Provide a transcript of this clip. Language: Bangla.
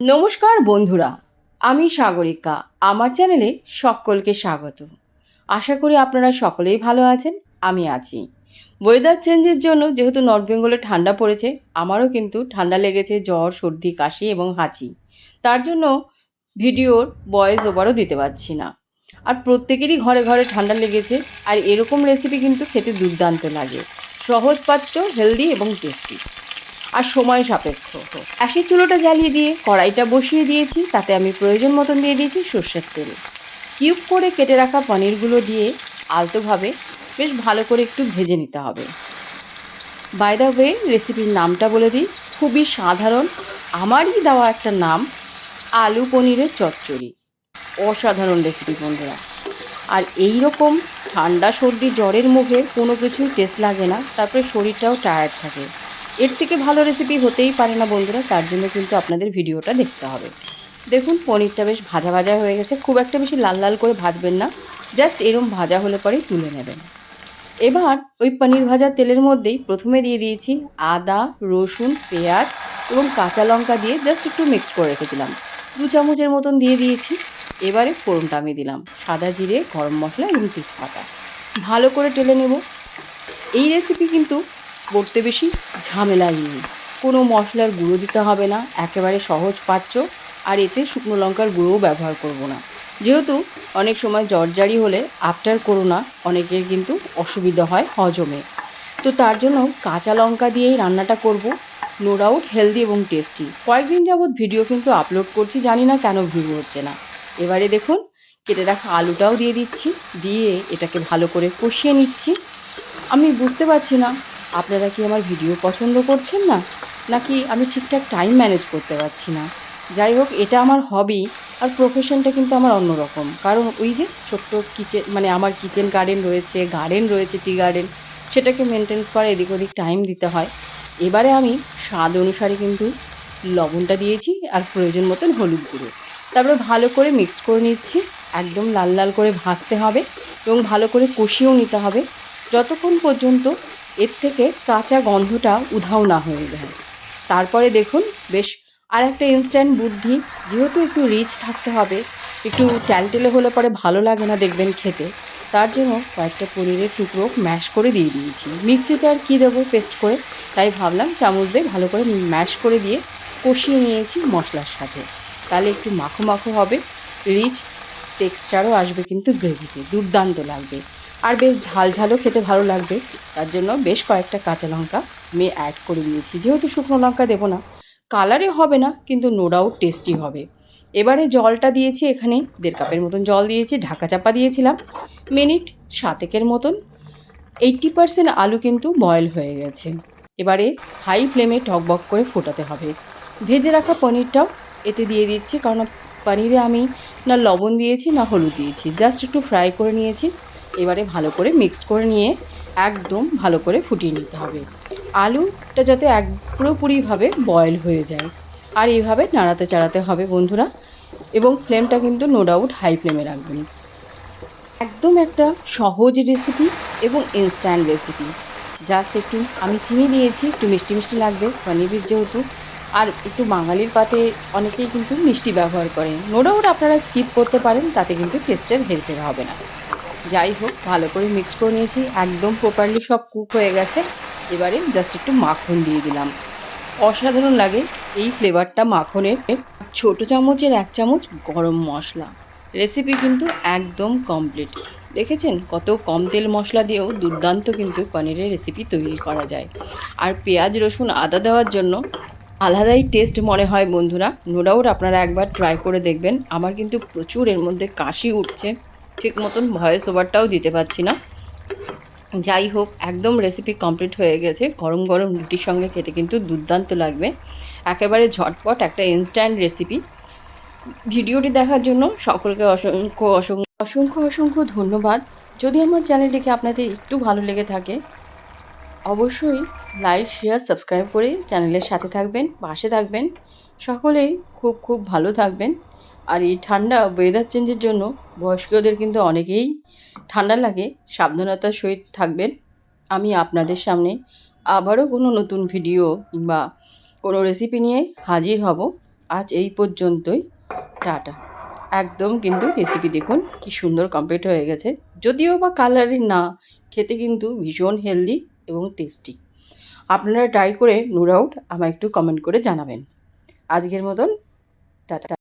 নমস্কার বন্ধুরা, আমি সাগরিকা। আমার চ্যানেলে সকলকে স্বাগত। আশা করি আপনারা সকলেই ভালো আছেন, আমি আছি। ওয়েদার চেঞ্জের জন্য যেহেতু নর্থ বেঙ্গলে ঠান্ডা পড়েছে, আমারও কিন্তু ঠান্ডা লেগেছে, জ্বর, সর্দি, কাশি এবং হাঁচি। তার জন্য ভিডিওর ভয়েস ওভারও দিতে পারছি না। আর প্রত্যেকেরই ঘরে ঘরে ঠান্ডা লেগেছে, আর এরকম রেসিপি কিন্তু খেতে দুর্দান্ত লাগে। সহজপাচ্য হেলদি এবং টেস্টি আর সময় সাপেক্ষ। অ্যাসের চুলোটা জ্বালিয়ে দিয়ে, কড়াইটা বসিয়ে দিয়েছি, তাতে আমি প্রয়োজন মতন দিয়ে দিয়েছি সর্ষের তেল। কিউব করে কেটে রাখা পনিরগুলো দিয়ে আলতোভাবে বেশ ভালো করে একটু ভেজে নিতে হবে। বাই দ্য ওয়ে রেসিপির নামটা বলে দিই। খুবই সাধারণ, আমারই দেওয়া একটা নাম, আলু পনিরের চচ্চড়ি। অসাধারণ রেসিপি বন্ধুরা। আর এই রকম ঠান্ডা সর্দি জ্বরের মুখে কোনো কিছুই টেস্ট লাগে না, তারপরে শরীরটাও টায়ার্ড থাকে। এর থেকে ভালো রেসিপি হতেই পারে না বন্ধুরা, তার জন্য কিন্তু আপনাদের ভিডিওটা দেখতে হবে। দেখুন, পনিরটা বেশ ভাজা ভাজা হয়ে গেছে, খুব একটা বেশি লাল লাল করে ভাজবেন না, জাস্ট এরম ভাজা হলে পরেই তুলে নেবেন। এবার ওই পনির ভাজার তেলের মধ্যেই প্রথমে দিয়ে দিয়েছি আদা, রসুন, পেঁয়াজ এবং কাঁচা লঙ্কা দিয়ে জাস্ট একটু মিক্স করে রেখেছিলাম। দু চামচের মতন দিয়ে দিয়েছি, এবারে ফোড়নটা আমি দিলাম, সাদা জিরে, গরম মশলা এবং তেজপাতা। ভালো করে টেলে নেব। এই রেসিপি কিন্তু করতে বেশি ঝামেলাই নেই। কোনো মশলার গুঁড়ো দিতে হবে না, একেবারে সহজ পাচ্য আর এতে শুকনো লঙ্কার গুঁড়োও ব্যবহার করব না। যেহেতু অনেক সময় জ্বরজারি হলে আফটার করোনা অনেকের কিন্তু অসুবিধা হয় হজমে। তো তার জন্য কাঁচা লঙ্কা দিয়েই রান্নাটা করব। নো ডাউট হেলদি এবং টেস্টি কয়েকদিন যাবৎ ভিডিও কিন্তু আপলোড করছি, জানি না কেন ভিউ হচ্ছে না। এবারে দেখুন, কেটে রাখা আলুটাও দিয়ে দিচ্ছি, দিয়ে এটাকে ভালো করে কষিয়ে নিচ্ছি। আমি বুঝতে পারছি না আপনারা কি আমার ভিডিও পছন্দ করছেন না? নাকি আমি ঠিকঠাক টাইম ম্যানেজ করতে পারছি না? যাই হোক, এটা আমার হবি আর প্রফেশনটা কিন্তু আমার অন্যরকম। কারণ ওই যে ছোট্ট কিচেন মানে আমার কিচেন গার্ডেন রয়েছে গার্ডেন রয়েছে টি গার্ডেন সেটাকে মেনটেন্স করা, এদিক ওদিক টাইম দিতে হয়। এবারে আমি স্বাদ অনুসারে কিন্তু লবণটা দিয়েছি, আর প্রয়োজন মতন হলুদ গুঁড়ো। তারপরে ভালো করে মিক্স করে নিচ্ছি, একদম লাল লাল করে ভাজতে হবে, এবং ভালো করে কষিয়েও নিতে হবে। যতক্ষণ পর্যন্ত এর থেকে কাঁচা গন্ধটা উধাও না হয়ে যায়। তারপরে দেখুন, বেশ আর একটা ইনস্ট্যান্ট বুদ্ধি, যেহেতু একটু রিচ থাকতে হবে, একটু ট্যালটেলে হলে পরে ভালো লাগে না দেখবেন খেতে, তার জন্য কয়েকটা পনিরের টুকরো ম্যাশ করে দিয়ে দিয়েছি। মিক্সিতে আর কী দেবো পেস্ট করে? তাই ভাবলাম চামচ দিয়ে ভালো করে ম্যাশ করে দিয়ে কষিয়ে নিয়েছি মশলার সাথে। তাহলে একটু মাখো মাখো হবে রিচ টেক্সচারও আসবে কিন্তু গ্রেভিতে দুর্দান্ত লাগবে। আর বেশ ঝাল ঝালও খেতে ভালো লাগবে। তার জন্য বেশ কয়েকটা কাঁচা লঙ্কা আমি অ্যাড করে দিয়েছি। যেহেতু শুকনো লঙ্কা দেবো না কালারে হবে না, কিন্তু নো ডাউট টেস্টি হবে। এবারে জলটা দিয়েছি এখানে, দেড় কাপের মতন জল দিয়েছি, ঢাকা চাপা দিয়েছিলাম। মিনিট সাতেকের মতন। এইট্টি পারসেন্ট আলু কিন্তু বয়েল হয়ে গেছে। এবারে হাই ফ্লেমে টকবক করে ফোটাতে হবে। ভেজে রাখা পনিরটাও এতে দিয়ে দিচ্ছি, কারণ পনিরে আমি না লবণ দিয়েছি, না হলুদ দিয়েছি। জাস্ট একটু ফ্রাই করে নিয়েছি। এবারে ভালো করে মিক্সড করে নিয়ে একদম ভালো করে ফুটিয়ে নিতে হবে। আলুটা যাতে এক পুরোপুরিভাবে বয়েল হয়ে যায়। আর এইভাবে নাড়াতে চাড়াতে হবে বন্ধুরা। এবং ফ্লেমটা কিন্তু নো ডাউট হাই ফ্লেমে রাখবেন। একদম একটা সহজ রেসিপি এবং ইনস্ট্যান্ট রেসিপি জাস্ট একটু, আমি চিনি দিয়েছি, একটু মিষ্টি মিষ্টি লাগবে পনিরের যেহেতু। আর একটু বাঙালির পাতে অনেকেই কিন্তু মিষ্টি ব্যবহার করে। নো ডাউট আপনারা স্কিপ করতে পারেন, তাতে কিন্তু টেস্টের হেরফের হবে না। যাই হোক, ভালো করে মিক্স করে নিয়েছি, একদম প্রপারলি সব কুক হয়ে গেছে। এবারে জাস্ট একটু মাখন দিয়ে দিলাম। অসাধারণ লাগে এই ফ্লেভারটা মাখনের। ছোট চামচের এক চামচ গরম মশলা। রেসিপি কিন্তু একদম কমপ্লিট দেখেছেন? কত কম তেল মশলা দিয়েও দুর্দান্ত কিন্তু পনিরের রেসিপি তৈরি করা যায়। আর পেঁয়াজ, রসুন, আদা দেওয়ার জন্য আলাদাই টেস্ট মনে হয় বন্ধুরা। নো ডাউট আপনারা একবার ট্রাই করে দেখবেন। আমার কিন্তু প্রচুর এর মধ্যে কাশি উঠছে। ঠিক মতন ভয়েস ওভারটাও দিতে পারছি না। যাই হোক, একদম রেসিপি কমপ্লিট হয়ে গেছে। গরম গরম রুটির সঙ্গে খেতে কিন্তু দুর্দান্ত লাগবে। একেবারে ঝটপট একটা ইনস্ট্যান্ট রেসিপি ভিডিওটি দেখার জন্য সকলকে অসংখ্য অসংখ্য অসংখ্য অসংখ্য ধন্যবাদ। যদি আমার চ্যানেলটিকে আপনাদের একটু ভালো লেগে থাকে, অবশ্যই লাইক শেয়ার সাবস্ক্রাইব করে চ্যানেলের সাথে থাকবেন, পাশে থাকবেন। সকলেই খুব খুব ভালো থাকবেন। আর এই ঠান্ডা ওয়েদার চেঞ্জের জন্য বয়স্কদের কিন্তু অনেকেই ঠান্ডা লাগে, সাবধানতার সহিত থাকবেন। আমি আপনাদের সামনে আবারও কোনো নতুন ভিডিও কিংবা কোনো রেসিপি নিয়ে হাজির হব। আজ এই পর্যন্তই। টাটা। একদম কিন্তু রেসিপি দেখুন, কি সুন্দর কমপ্লিট হয়ে গেছে। যদিও বা কালারিং না, খেতে কিন্তু ভীষণ হেলদি এবং টেস্টি আপনারা ট্রাই করে নো ডাউট আমায় একটু কমেন্ট করে জানাবেন। আজকের মতন, টাটা।